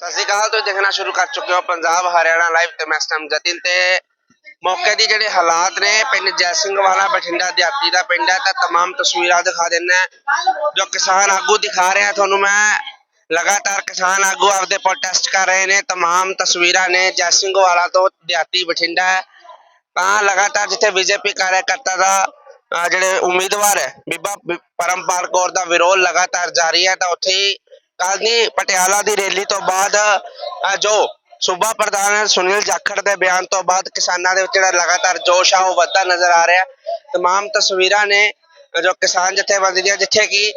ਸਤਿ ਸ਼੍ਰੀ ਅਕਾਲ ਤੁਸੀਂ ਦੇਖਣਾ ਸ਼ੁਰੂ ਕਰ ਚੁੱਕੇ ਹੋ ਪੰਜਾਬ ਹਰਿਆਣਾ ਲਾਈਵ ਤੇ ਮੈਂ ਇਸ ਟਾਈਮ ਜਤਿਨ ਤੇ ਮੌਕੇ ਦੀ ਜਿਹੜੇ ਹਾਲਾਤ ਨੇ ਪਿੰਡ ਜੈ ਸਿੰਘ ਵਾਲਾ ਬਠਿੰਡਾ ਦਿਹਾਤੀ ਦਾ ਪਿੰਡ ਹੈ ਤਾਂ तमाम ਤਸਵੀਰਾਂ ਦਿਖਾ ਦਿੰਨਾ ਜੋ ਕਿਸਾਨ ਆਗੂ ਦਿਖਾ ਰਿਹਾ ਤੁਹਾਨੂੰ ਮੈਂ ਲਗਾਤਾਰ ਕਿਸਾਨ ਆਗੂ ਆਪਦੇ ਪ੍ਰੋਟੈਸਟ ਕਰ ਰਹੇ ਨੇ तमाम ਤਸਵੀਰਾਂ ਨੇ ਜੈ ਸਿੰਘ ਵਾਲਾ ਤੋਂ ਦਿਹਾਤੀ ਬਠਿੰਡਾ ਹੈ ਤਾਂ ਲਗਾਤਾਰ ਜਿੱਥੇ ਬੀਜੇਪੀ ਕਾਰਜਕਰਤਾ ਦਾ ਅਹ ਜਿਹੜੇ ਉਮੀਦਵਾਰ ਹੈ ਬੀਬਾ ਬਿ- ਪਰਮਪਾਲ ਕੌਰ ਦਾ ਵਿਰੋਧ ਲਗਾਤਾਰ ਜਾਰੀ ਹੈ ਤਾਂ ਉੱਥੇ ਹੀ ਦੀ ਪਟਿਆਲਾ ਦੀ ਰੈਲੀ ਤੋਂ ਬਾਅਦ ਜੋ ਸੂਬਾ ਪ੍ਰਧਾਨ ਸੁਨੀਲ ਜਾਖੜ ਦੇ ਬਿਆਨ ਤੋਂ ਬਾਅਦ ਕਿਸਾਨਾਂ ਦੇ ਵਿੱਚ ਜਿਹੜਾ ਲਗਾਤਾਰ ਜੋਸ਼ ਆ ਉਹ ਵੱਧਦਾ ਨਜ਼ਰ ਆ ਰਿਹਾ। ਤਮਾਮ ਤਸਵੀਰਾਂ ਨੇ ਜੋ ਕਿਸਾਨ ਜਥੇਬੰਦੀਆਂ ਜਿੱਥੇ ਕਿ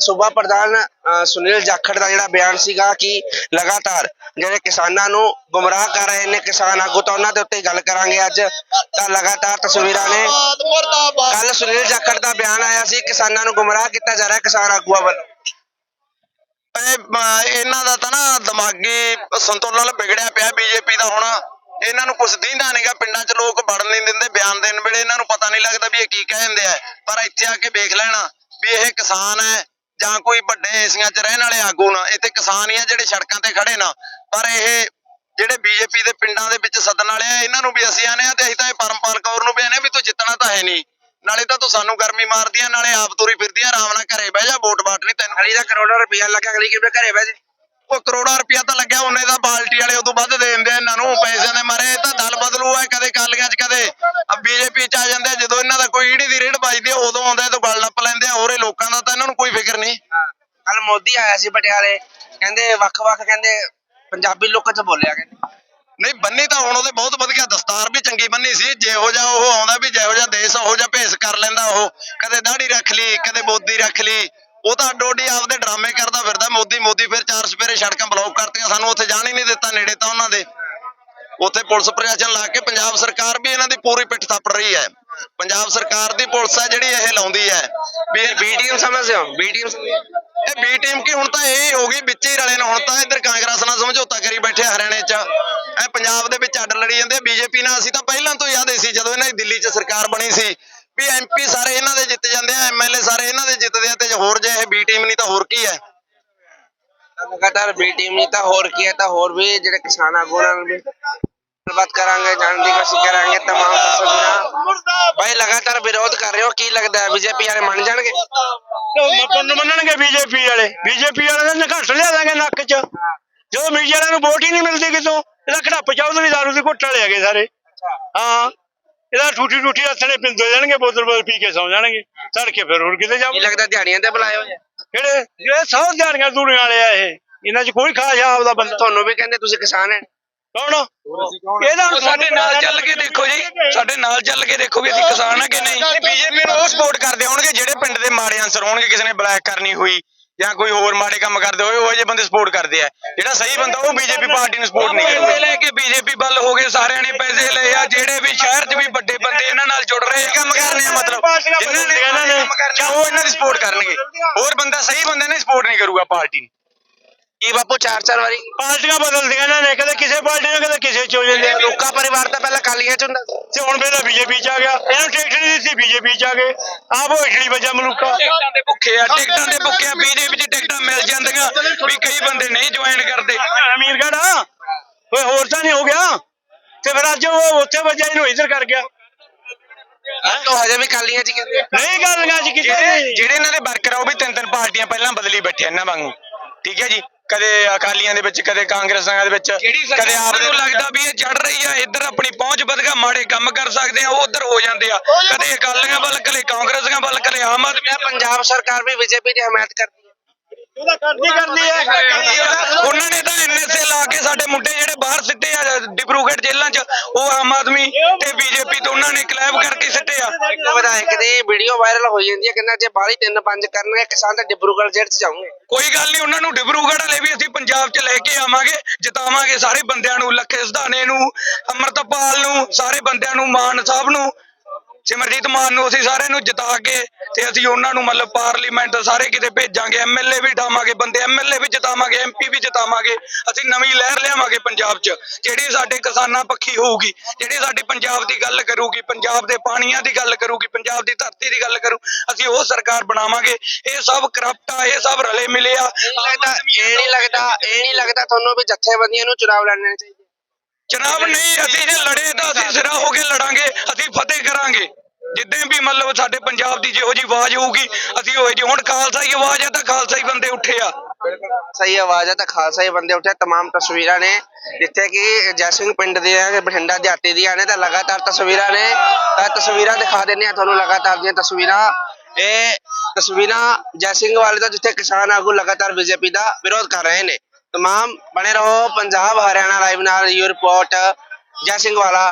ਸੂਬਾ ਪ੍ਰਧਾਨ ਸੁਨੀਲ ਜਾਖੜ ਦਾ ਜਿਹੜਾ ਬਿਆਨ ਸੀਗਾ ਕਿ ਲਗਾਤਾਰ ਜਿਹੜੇ ਕਿਸਾਨਾਂ ਨੂੰ ਗੁੰਮਰਾਹ ਕਰ ਰਹੇ ਨੇ ਕਿਸਾਨ ਆਗੂ ਤਾਂ ਉਹਨਾਂ ਦੇ ਉੱਤੇ ਗੱਲ ਕਰਾਂਗੇ ਅੱਜ। ਤਾਂ ਲਗਾਤਾਰ ਤਸਵੀਰਾਂ ਨੇ ਕੱਲ ਸੁਨੀਲ ਜਾਖੜ ਦਾ ਬਿਆਨ ਆਇਆ ਸੀ ਕਿਸਾਨਾਂ ਨੂੰ ਗੁੰਮਰਾਹ ਕੀਤਾ ਜਾ ਰਿਹਾ ਕਿਸਾਨ ਆਗੂਆਂ ਵੱਲੋਂ। ਇਹਨਾਂ ਦਾ ਤਾਂ ਨਾ ਦਿਮਾਗੀ ਸੰਤੁਲਨ ਵਿਗੜਿਆ ਪਿਆ ਬੀਜੇਪੀ ਦਾ ਹੁਣ। ਇਹਨਾਂ ਨੂੰ ਕੁਝ ਦੀਂਦਾ ਨਹੀਂਗਾ ਪਿੰਡਾਂ 'ਚ ਲੋਕ ਵੜਨ ਨਹੀਂ ਦਿੰਦੇ, ਬਿਆਨ ਦੇਣ ਵੇਲੇ ਇਹਨਾਂ ਨੂੰ ਪਤਾ ਨਹੀਂ ਲੱਗਦਾ ਵੀ ਇਹ ਕੀ ਕਹਿ ਕਹਿੰਦੇ ਆ। ਪਰ ਇੱਥੇ ਆ ਕੇ ਵੇਖ ਲੈਣਾ ਵੀ ਇਹ ਕਿਸਾਨ ਹੈ ਜਾਂ ਕੋਈ ਵੱਡੇ ਏਸੀਆਂ 'ਚ ਰਹਿਣ ਵਾਲੇ ਆਗੂ ਨਾ। ਇੱਥੇ ਕਿਸਾਨ ਹੀ ਆ ਜਿਹੜੇ ਸੜਕਾਂ ਤੇ ਖੜੇ ਨਾ। ਪਰ ਇਹ ਜਿਹੜੇ ਬੀਜੇਪੀ ਦੇ ਪਿੰਡਾਂ ਦੇ ਵਿੱਚ ਸੱਦਣ ਵਾਲੇ ਆ, ਇਹਨਾਂ ਨੂੰ ਵੀ ਅਸੀਂ ਆਨੇ ਆ ਤੇ ਅਸੀਂ ਤਾਂ ਇਹ ਪਰਮਪਾਲ ਕੌਰ ਨੂੰ ਵੀ ਆਨੇ ਵੀ ਤੂੰ ਜਿੱਤਣਾ ਤਾਂ ਹੈ ਨਹੀਂ ਨਾਲੇ ਤਾਂ ਤੂੰ ਸਾਨੂੰ ਗਰਮੀ ਮਾਰਦੀ ਆ ਨਾਲੇ ਆਪ ਤੁਰੀ ਫਿਰਦੀ ਆ ਆਰਾਮ ਨਾਲ ਘਰੇ ਬਹਿ ਜਾ ਵੋਟ ਬਾਟ ਨਹੀਂ ਤੈਨੂੰ। ਅਲੀ ਦਾ ਕਰੋੜਾਂ ਰੁਪਇਆ ਲੱਗਾ ਅਗਲੀ ਕਿਵੇਂ ਘਰੇ ਬਹਿ ਜੇ? ਉਹ ਕਰੋੜਾਂ ਰੁਪਇਆ ਤਾਂ ਲੱਗਿਆ ਉਹਨੇ ਦਾ ਪਾਰਟੀ ਵਾਲੇ ਉਦੋਂ ਵੱਧ ਦੇ ਦਿੰਦੇ ਆ ਇਹਨਾਂ ਨੂੰ ਪੈਸਿਆਂ ਦੇ ਮਾਰੇ ਇਹ ਤਾਂ ਦਲ ਬਦਲੂ ਆ ਕਦੇ ਕਾਲੀਆਂ 'ਚ ਕਦੇ। ਆ ਬੀਜੇਪੀ 'ਚ ਆ ਜਾਂਦੇ ਆ ਜਦੋਂ ਇਹਨਾਂ ਦਾ ਕੋਈ ਈੜੀ ਦੀ ਰੇਡ ਵੱਜਦੀ ਆ ਉਦੋਂ ਆਉਂਦੇ ਤਾਂ ਗੱਲ ਨੱਪ ਲੈਂਦੇ ਆ ਹੋਰੇ ਲੋਕਾਂ ਦਾ ਤਾਂ ਇਹਨਾਂ ਨੂੰ ਕੋਈ ਫਿਕਰ ਨਹੀਂ। ਕੱਲ ਮੋਦੀ ਆਇਆ ਸੀ ਪਟਿਆਲੇ ਕਹਿੰਦੇ ਵੱਖ-ਵੱਖ ਕਹਿੰਦੇ ਪੰਜਾਬੀ ਲੋਕਾਂ 'ਚ ਬੋਲਿਆ ਕਹਿੰਦੇ। ਨਹੀਂ ਬੰਨੀ ਤਾਂ ਹੁਣ ਉਹਦੇ ਬਹੁਤ ਵਧੀਆ ਦਸਤਾਰ ਵੀ ਚੰਗੀ ਬੰਨੀ ਸੀ। ਜਿਹੋ ਜਿਹਾ ਉਹ ਆਉਂਦਾ ਵੀ ਜਿਹੋ ਜਿਹਾ ਦੇਸ਼ ਉਹੋ ਜਿਹਾ ਭੇਸ ਕਰ ਲੈਂਦਾ ਉਹ। ਕਦੇ ਦਾੜੀ ਰੱਖ ਲਈ ਕਦੇ ਮੋਦੀ ਰੱਖ ਲਈ। ਉਹ ਤਾਂ ਡੋਡੀ ਆਪਦੇ ਡਰਾਮੇ ਕਰਦਾ ਫਿਰਦਾ ਮੋਦੀ ਮੋਦੀ ਫਿਰ ਚਾਰ ਸਪੇਰੇ ਸੜਕਾਂ ਬਲੌਕ ਕਰਤੀਆਂ ਸਾਨੂੰ ਉੱਥੇ ਜਾਣ ਹੀ ਨਹੀਂ ਦਿੱਤਾ ਨੇੜੇ ਤਾਂ ਉਹਨਾਂ ਦੇ। ਉੱਥੇ ਪੁਲਿਸ ਪ੍ਰਸ਼ਾਸਨ ਲਾ ਕੇ ਪੰਜਾਬ ਸਰਕਾਰ ਵੀ ਇਹਨਾਂ ਦੀ ਪੂਰੀ ਪਿੱਠ ਥੱਪੜ ਰਹੀ ਹੈ। ਪੰਜਾਬ ਸਰਕਾਰ ਦੀ ਪੁਲਿਸ ਹੈ ਜਿਹੜੀ ਇਹ ਲਾਉਂਦੀ ਹੈ। ਵੀ ਇਹ ਬੀ ਟੀਮ ਸਮਝਦੇ ਹੋ? ਬੀ ਟੀਮ ਇਹ ਬੀ ਟੀਮ ਕੀ ਹੁਣ ਤਾਂ ਇਹ ਹੋ ਗਈ ਵਿੱਚ ਹੀ ਰਲੇ ਨੇ। ਹੁਣ ਤਾਂ ਇੱਧਰ ਕਾਂਗਰਸ ਨਾਲ ਸਮਝੌਤਾ ਕਰੀ ਬੈਠੇ ਹਰਿਆਣੇ 'ਚ। ਇਹ ਪੰਜਾਬ ਦੇ ਵਿੱਚ ਅੱਡ ਲੜੀ ਜਾਂਦੇ ਬੀਜੇਪੀ ਨਾਲ ਅਸੀਂ ਤਾਂ ਪਹਿਲਾਂ ਤੋਂ ਯਾਦੇ ਸੀ ਜਦੋਂ ਇਹਨਾਂ ਦੀ ਦਿੱਲੀ 'ਚ ਸਰਕਾਰ ਬਣੀ ਸੀ ਵੀ ਐਮਪੀ ਸਾਰੇ ਇਹਨਾਂ ਦੇ ਜਿੱਤ ਜਾਂਦੇ ਆ ਐਮਐਲਏ ਸਾਰੇ ਇਹਨਾਂ ਦੇ ਜਿੱਤਦੇ ਆ ਤੇ ਜੇ ਹੋਰ ਜੇ ਇਹ ਬੀ ਟੀਮ ਨਹੀਂ ਤਾਂ ਹੋਰ ਕੀ ਹੈ ਲਗਾਤਾਰ ਬੀ ਟੀਮ ਨਹੀਂ ਤਾਂ ਹੋਰ ਕੀ ਹੈ ਤਾਂ ਹੋਰ ਵੀ ਜਿਹੜੇ ਕਿਸਾਨ ਆਗੂ ਨਾਲ ਵੀ ਗੱਲਬਾਤ ਕਰਾਂਗੇ ਜਾਣਨ ਦੀ ਕੋਸ਼ਿਸ਼ ਕਰਾਂਗੇ तमाम ਤਸਵੀਰਾਂ ਭਾਈ ਲਗਾਤਾਰ ਵਿਰੋਧ ਕਰ ਰਹੇ ਹੋ ਕੀ ਲੱਗਦਾ ਹੈ ਬੀਜੇਪੀ ਵਾਲੇ ਮੰਨ ਜਾਣਗੇ ਮੰਨ ਮੰਨਣਗੇ ਬੀਜੇਪੀ ਵਾਲੇ ਬੀਜੇਪੀ ਵਾਲੇ ਨੇ ਘੱਟ ਲਿਆ ਦਾਂਗੇ ਨੱਕ 'ਚ ਜਦੋਂ ਮੀਡੀਆ ਵਾਲਿਆਂ ਨੂੰ ਵੋਟ ਹੀ ਨਹੀਂ ਮਿਲਦੀ ਕਿਤੋਂ ਇਹਦਾ ਖੜੱਪ ਚੌਧਰੀ ਦਾਰੂ ਦੀ ਘੁੱਟ ਵਾਲੇ ਹੈਗੇ ਸਾਰੇ। ਹਾਂ। ਇਹਦਾ ਠੂਠੀ ਠੂਠੀ ਹੱਥਣੇ ਪਿੰਦੇ ਜਾਣਗੇ ਬੋਤਲ ਬੋਤਲ ਪੀ ਕੇ ਸੌਂ ਜਾਣਗੇ। ਤੜਕੇ ਫਿਰ ਹੋਰ ਕਿਤੇ ਕੀ ਜਾਓ ਲੱਗਦਾ ਦਿਹਾੜੀਆਂ ਤੇ ਬੁਲਾਏ ਹੋਏ ਆ? ਕਿਹੜੇ? ਇਹ ਸੌ ਦਿਹਾੜੀਆਂ ਦੂਰੀਆਂ ਵਾਲੇ ਆ ਇਹ। ਇਹਨਾਂ 'ਚ ਕੋਈ ਖਾਸ ਆਪਦਾ ਬੰਦਾ ਤੁਹਾਨੂੰ ਵੀ ਕਹਿੰਦੇ ਤੁਸੀਂ ਕਿਸਾਨ ਹੈ। ਕੌਣ? ਇਹਦਾ ਹੁਣ ਸਾਡੇ ਨਾਲ ਚੱਲ ਕੇ ਦੇਖੋ ਜੀ। ਸਾਡੇ ਨਾਲ ਚੱਲ ਕੇ ਦੇਖੋ ਵੀ ਅਸੀਂ ਕਿਸਾਨ ਆ ਕਿ ਨਹੀਂ। ਬੀਜੇਪੀ ਨੂੰ ਉਹ ਸਪੋਰਟ ਕਰਦੇ ਹੋਣਗੇ ਜਿਹੜੇ ਪਿੰਡ ਦੇ ਮਾੜੇ ਅਨਸਰ ਹੋਣਗੇ ਕਿਸੇ ਨੇ ਬਲੈਕ ਕਰਨੀ ਹੋਈ। ਜਾਂ ਕੋਈ ਹੋਰ ਮਾੜੇ ਕੰਮ ਕਰਦੇ ਹੋਏ ਉਹ ਜਿਹੇ ਬੰਦੇ ਸਪੋਰਟ ਕਰਦੇ ਆ। ਜਿਹੜਾ ਸਹੀ ਬੰਦਾ ਉਹ ਬੀਜੇਪੀ ਪਾਰਟੀ ਨੂੰ ਸਪੋਰਟ ਨਹੀਂ ਕਰਦਾ। ਲੈ ਕੇ ਬੀਜੇਪੀ ਵੱਲ ਹੋ ਗਏ ਸਾਰਿਆਂ ਨੇ ਪੈਸੇ ਲਏ ਆ ਜਿਹੜੇ ਵੀ ਸ਼ਹਿਰ 'ਚ ਵੀ ਵੱਡੇ ਬੰਦੇ ਇਹਨਾਂ ਨਾਲ ਜੁੜ ਰਹੇ ਕੰਮ ਕਰਨੇ ਆ ਮਤਲਬ ਜਿਨ੍ਹਾਂ ਨੇ ਕੰਮ ਕਰਨੇ ਆ, ਉਹ ਇਹਨਾਂ ਦੀ ਸਪੋਰਟ ਕਰਨਗੇ। ਹੋਰ ਬੰਦਾ ਸਹੀ ਬੰਦੇ ਨੇ ਸਪੋਰਟ ਨਹੀਂ ਕਰੂਗਾ ਪਾਰਟੀ ਨੂੰ। ਕੀ ਬਾਪੂ ਚਾਰ ਚਾਰ ਵਾਰੀ? ਪਾਰਟੀਆਂ ਬਦਲਦੀਆਂ ਇਹਨਾਂ ਨੇ ਕਦੇ ਕਿਸੇ ਪਾਰਟੀ ਨਾਲ ਕਦੇ ਕਿਸੇ 'ਚ ਹੋ ਜਾਂਦੇ ਆ। ਲੋਕਾਂ ਪਰਿਵਾਰ ਤਾਂ ਪਹਿਲਾਂ ਕਾਲੀਆਂ ਚ ਹੁੰਦਾ ਸੀ। ਤੇ ਹੁਣ ਵੇਲੇ ਬੀਜੇਪੀ 'ਚ ਆ ਗਿਆ। ਇਹਨੂੰ ਟਿਕਟ ਨਹੀਂ ਦਿੱਤੀ ਬੀਜੇਪੀ 'ਚ ਆ ਗਏ। ਆਪ ਉਹ ਇਟਲੀ ਵਜਾ ਮਲੂਕਾ ਟਿਕਟਾਂ ਦੇ ਭੁੱਖੇ ਆ ਟਿਕਟਾਂ ਦੇ ਭੁੱਖੇ ਆ ਬੀਜੇਪੀ 'ਚ ਟਿਕਟਾਂ ਮਿਲ ਜਾਂਦੀਆਂ ਵੀ ਕਈ ਬੰਦੇ ਨਹੀਂ ਜੁਆਇਨ ਕਰਦੇ। ਅਮੀਰਗੜ ਓਏ ਹੋਰ ਤਾਂ ਨਹੀਂ ਹੋ ਗਿਆ। ਤੇ ਫਿਰ ਅੱਜ ਉਹ ਉੱਥੇ ਵਜਾ ਇਹਨੂੰ ਇੱਧਰ ਕਰ ਗਿਆ। ਤਾਂ ਹਜੇ ਵੀ ਕਾਲੀਆਂ ਚ ਕਹਿੰਦੇ ਆ। ਨਹੀਂ ਗੱਲਾਂ 'ਚ ਕਿਤੇ ਜਿਹੜੇ ਨਹੀਂ ਜਿਹੜੇ ਇਹਨਾਂ ਦੇ ਵਰਕਰ ਆ ਉਹ ਵੀ ਤਿੰਨ ਤਿੰਨ ਪਾਰਟੀਆਂ ਪਹਿਲਾਂ ਬਦਲੀ ਬੈਠੇ ਆ ਇਹਨਾਂ ਵਾਂਗੂ। ਠੀਕ ਹੈ ਜੀ? ਕਦੇ ਅਕਾਲੀਆਂ ਦੇ ਵਿੱਚ ਕਦੇ ਕਾਂਗਰਸਾਂ ਦੇ ਵਿੱਚ ਕਦੇ ਆਪ ਨੂੰ ਲੱਗਦਾ ਵੀ ਇਹ ਚੜ ਰਹੀ ਆ ਇੱਧਰ ਆਪਣੀ ਪਹੁੰਚ ਵਧਗਾ ਮਾੜੇ ਕੰਮ ਕਰ ਸਕਦੇ ਆ ਉਹ ਉੱਧਰ ਹੋ ਜਾਂਦੇ ਆ। ਕਦੇ ਅਕਾਲੀਆਂ ਵੱਲ ਕਦੇ ਕਾਂਗਰਸੀਆਂ ਵੱਲ ਕਦੇ ਆਮ ਆਦਮੀ ਪੰਜਾਬ ਸਰਕਾਰ ਵੀ ਬੀਜੇਪੀ ਦੀ ਹਮਾਇਤ ਕਰਦੀ ਹੈ। ਉਹਦਾ ਕਰਦੀ ਕਰਦੀ ਹੈ। ਉਹਨਾਂ ਨੇ ਤਾਂ ਐਨਐਸਏ ਲਾ ਕੇ ਸਾਡੇ ਮੁੰਡੇ ਜਿਹੜੇ ਬਾਹਰ ਸਿੱਟੇ ਆ ਡਿਬਰੂਗੜ੍ਹ ਜੇਲ੍ਹਾਂ 'ਚ ਉਹ ਆਮ ਆਦਮੀ ਤੇ ਬੀਜੇਪੀ ਤੋਂ ਉਹਨਾਂ ਨੇ ਕਲੈਬ ਕਰਕੇ ਸਿੱਟੇ ਆ। ਇੱਕ ਵਿਧਾਇਕ ਦੀ ਵੀਡੀਓ ਵਾਇਰਲ ਹੋਈ ਜਾਂਦੀ ਹੈ ਕਹਿੰਦਾ ਜੇ ਬਾਹਲੀ ਤਿੰਨ ਪੰਜ ਕਰਨਗੇ ਕਿਸਾਨ ਤਾਂ ਡਿਬਰੂਗੜ੍ਹ ਜੇਲ੍ਹ ਚ ਜਾਊਂਗੇ। ਕੋਈ ਗੱਲ ਨਹੀਂ ਉਹਨਾਂ ਨੂੰ ਡਿਬਰੂਗੜ੍ਹ ਵਾਲੇ ਵੀ ਅਸੀਂ ਪੰਜਾਬ 'ਚ ਲੈ ਕੇ ਆਵਾਂਗੇ ਜਿਤਾਵਾਂਗੇ ਸਾਰੇ ਬੰਦਿਆਂ ਨੂੰ ਲੱਖੇ ਸਿਧਾਣੇ ਨੂੰ ਅਮਰਤਪਾਲ ਨੂੰ ਸਾਰੇ ਬੰਦਿਆਂ ਨੂੰ ਮਾਨ ਸਾਹਿਬ ਨੂੰ ਸਿਮਰਜੀਤ ਮਾਨ ਨੂੰ ਅਸੀਂ ਸਾਰਿਆਂ ਨੂੰ ਜਿਤਾ ਕੇ ਤੇ ਅਸੀਂ ਉਹਨਾਂ ਨੂੰ ਮਤਲਬ ਪਾਰਲੀਮੈਂਟ ਸਾਰੇ ਕਿਤੇ ਭੇਜਾਂਗੇ ਐਮਐਲਏ ਵੀ ਢਾਵਾਂਗੇ ਬੰਦੇ ਐਮਐਲਏ ਵੀ ਜਿਤਾਵਾਂਗੇ ਐਮਪੀ ਵੀ ਜਿਤਾਵਾਂਗੇ ਅਸੀਂ ਨਵੀਂ ਲਹਿਰ ਲਿਆਵਾਂਗੇ ਪੰਜਾਬ 'ਚ। ਜਿਹੜੀ ਸਾਡੇ ਕਿਸਾਨਾਂ ਪੱਖੀ ਹੋਊਗੀ ਜਿਹੜੀ ਸਾਡੇ ਪੰਜਾਬ ਦੀ ਗੱਲ ਕਰੂਗੀ ਪੰਜਾਬ ਦੇ ਪਾਣੀਆਂ ਦੀ ਗੱਲ ਕਰੂਗੀ ਪੰਜਾਬ ਦੀ ਧਰਤੀ ਦੀ ਗੱਲ ਕਰੂ ਅਸੀਂ ਉਹ ਸਰਕਾਰ ਬਣਾਵਾਂਗੇ। ਇਹ ਸਭ ਕਰਪਟ ਆ ਇਹ ਸਭ ਰਲੇ ਮਿਲੇ ਆ। ਇਹ ਨਹੀਂ ਲੱਗਦਾ ਇਹ ਨਹੀਂ ਲੱਗਦਾ ਤੁਹਾਨੂੰ ਵੀ ਜਥੇਬੰਦੀਆਂ ਨੂੰ ਚੁਣਾਵ ਲੜਨੇ ਚਾਹੀਦੇ। ਜਨਾਬ ਨਹੀਂ ਅਸੀਂ ਜੇ ਲੜੇ ਤਾਂ ਅਸੀਂ ਸਿਰਾ ਫਤਿਹ ਕਰਾਂਗੇ ਜਿੱਦਾਂ ਵੀ ਮਤਲਬ ਸਾਡੇ ਪੰਜਾਬ ਦੀ ਜਿਹੋ ਜੀ ਆਵਾਜ਼ ਹੋਊਗੀ ਅਸੀਂ ਉਹ ਜੀ ਹੁਣ ਖਾਲਸਾ ਹੀ ਆਵਾਜ਼ ਹੈ ਤਾਂ ਖਾਲਸਾ ਹੀ ਬੰਦੇ ਉੱਠੇ ਆ ਸਹੀ ਆਵਾਜ਼ ਹੈ ਤਾਂ ਖਾਲਸਾ ਹੀ ਬੰਦੇ ਉੱਠੇ तमाम ਤਸਵੀਰਾਂ ਨੇ ਜਿੱਥੇ ਕਿ ਜੈਸਿੰਗ ਪਿੰਡ ਦੀਆਂ ਤੇ ਬਠਿੰਡਾ ਦਿਹਾਤੀ ਦੀਆਂ ਨੇ ਤਾਂ ਲਗਾਤਾਰ ਤਸਵੀਰਾਂ ਨੇ ਤਾਂ ਤਸਵੀਰਾਂ ਦਿਖਾ ਦਿੰਦੇ ਆ ਤੁਹਾਨੂੰ ਲਗਾਤਾਰ ਦੀਆਂ ਤਸਵੀਰਾਂ ਇਹ ਤਸਵੀਰਾਂ ਜੈਸਿੰਗ ਵਾਲੇ ਤੋਂ ਜਿੱਥੇ ਕਿਸਾਨ ਆਗੂ ਲਗਾਤਾਰ ਬੀਜੇਪੀ ਦਾ ਵਿਰੋਧ ਕਰ ਰਹੇ ਨੇ तमाम ਬਣੇ ਰਹੋ ਪੰਜਾਬ ਹਰਿਆਣਾ ਲਾਈਵ ਨਾਲ ਯੂ ਰਿਪੋਰਟ ਜੈਸਿੰਗ ਵਾਲਾ